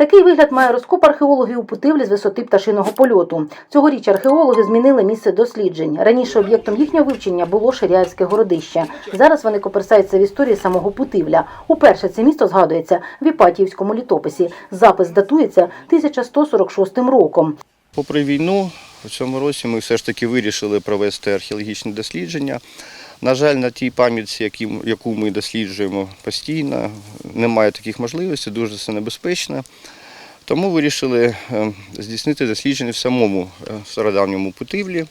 Такий вигляд має розкоп археологів у Путивлі з висоти пташиного польоту. Цьогоріч археологи змінили місце досліджень. Раніше об'єктом їхнього вивчення було Ширяївське городище. Зараз вони коперсаються в історії самого Путивля. Уперше це місто згадується в Іпатіївському літописі. Запис датується 1146 роком. Попри війну, у цьому році ми все ж таки вирішили провести археологічне дослідження. На жаль, на тій пам'ятці, яку ми досліджуємо постійно, немає таких можливостей, дуже це небезпечно. Тому вирішили е, здійснити дослідження в самому е, стародавньому Путивлі.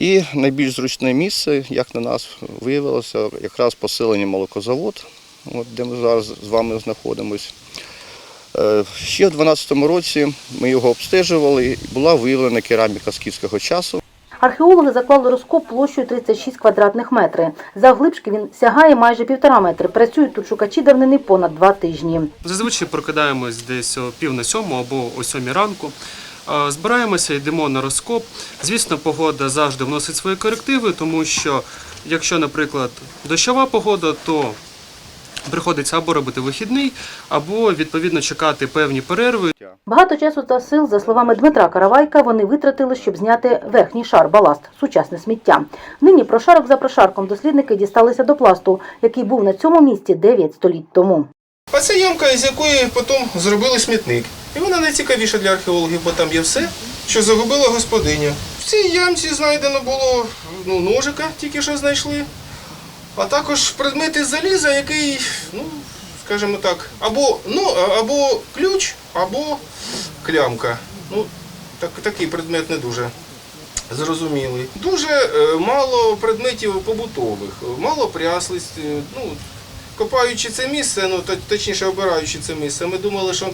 І найбільш зручне місце, як на нас виявилося, якраз поселення молокозавод, де ми зараз з вами знаходимося. Е, Ще в 12-му році ми його обстежували, була виявлена кераміка скіфського часу. Археологи заклали розкоп площею 36 квадратних метри. Завглибшки він сягає майже півтора метри. Працюють тут шукачі давнини понад два тижні. Зазвичай прокидаємось десь о пів на сьому або о сьомій ранку. Збираємося, йдемо на розкоп. Звісно, погода завжди вносить свої корективи, тому що якщо, наприклад, дощова погода, то приходиться або робити вихідний, або відповідно чекати певні перерви. Багато часу та сил, за словами Дмитра Каравайка, вони витратили, щоб зняти верхній шар баласт сучасне сміття. Нині прошарок за прошарком дослідники дісталися до пласту, який був на цьому місці 9 століть тому. А це ямка, з якої потім зробили смітник. І вона найцікавіша для археологів, бо там є все, що загубила господиня. В цій ямці знайдено було ну, ножика, тільки що знайшли, а також предмети заліза, який, ну, скажімо так, або, ну, або ключ, або клямка. Ну, так, такий предмет не дуже зрозумілий. Дуже е, мало предметів побутових, мало пряслиць. е, Ну, копаючи це місце, ну то- точніше обираючи це місце, ми думали, що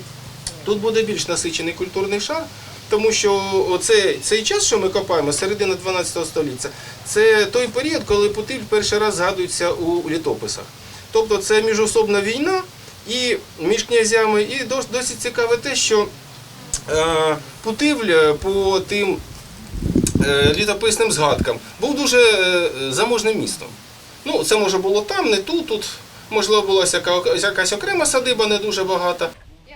тут буде більш насичений культурний шар, тому що оце, цей час, що ми копаємо, середина 12 століття, це той період, коли Путиль перший раз згадується у літописах. Тобто це міжособна війна і між князями, і досить цікаве те, що е, Путивль е, по тим е, літописним згадкам був дуже заможним містом. Ну, це може було там, не тут, тут можливо була якась окрема садиба, не дуже багата.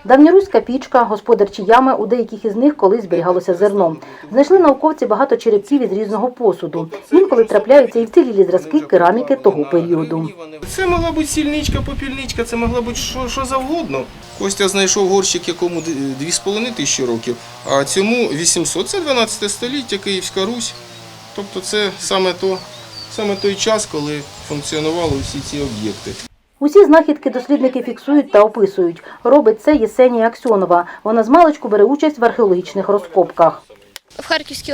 Давньоруська пічка, господарчі ями, у деяких із них колись зберігалося зерно. Знайшли науковці багато черепців із різного посуду. Інколи трапляються і вцілілі зразки кераміки того періоду. Це могла бути сільничка, попільничка, це могла бути що, що завгодно. Костя знайшов горщик, якому д- 2,5 тисячі років, а цьому 800. Це 12 століття, Київська Русь. Тобто це саме, то, саме той час, коли функціонували всі ці об'єкти. Усі знахідки дослідники фіксують та описують. Робить це Єсенія Аксьонова. Вона з маличку бере участь в археологічних розкопках. В Харківській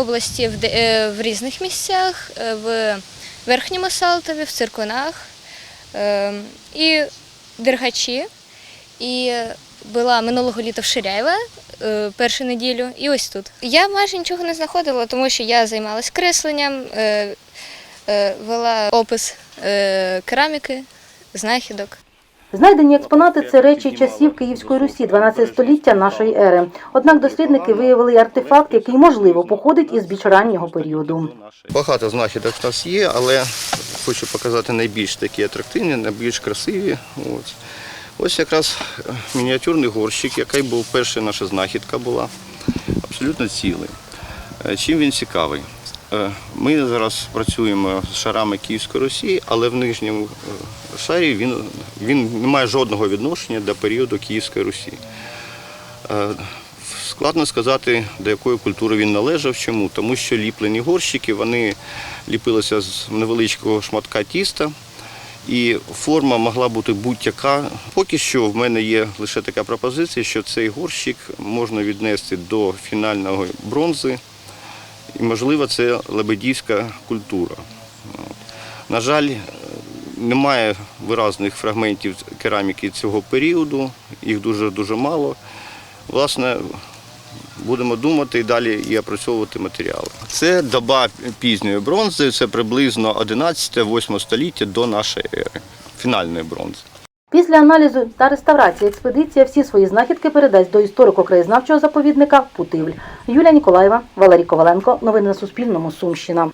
області е, в різних місцях, е, в Верхньому Салтові, в Циркунах е, і Дергачі. І була минулого літа в Ширяєва першу неділю, і ось тут. Я майже нічого не знаходила, тому що я займалась кресленням, вела опис кераміки, знахідок. Знайдені експонати це речі часів Київської Русі 12 століття нашої ери. Однак дослідники виявили артефакт, який можливо походить із більш раннього періоду. Багато знахідок в нас є, але хочу показати найбільш такі атрактивні, найбільш красиві. Ось, Ось якраз е, мініатюрний горщик, який був перша наша знахідка була, абсолютно цілий. Е, Чим він цікавий? Е, Ми зараз працюємо з шарами Київської Росії, але в нижньому е, шарі він, він не має жодного відношення до періоду Київської Русі. Е, Складно сказати, до якої культури він належав. Чому? Тому що ліплені горщики вони ліпилися з невеличкого шматка тіста, і форма могла бути будь-яка. Поки що в мене є лише така пропозиція, що цей горщик можна віднести до фінальної бронзи, і, можливо, це лебедівська культура. На жаль, е, немає виразних фрагментів кераміки цього періоду, їх дуже-дуже мало. Власне, будемо думати і далі і опрацьовувати матеріали. Це доба пізньої бронзи, це приблизно 11-8 століття до нашої ери, фінальної бронзи. Після аналізу та реставрації експедиція всі свої знахідки передасть до історико-краєзнавчого заповідника Путивль. Юлія Ніколаєва, Валерій Коваленко. Новини на Суспільному. Сумщина.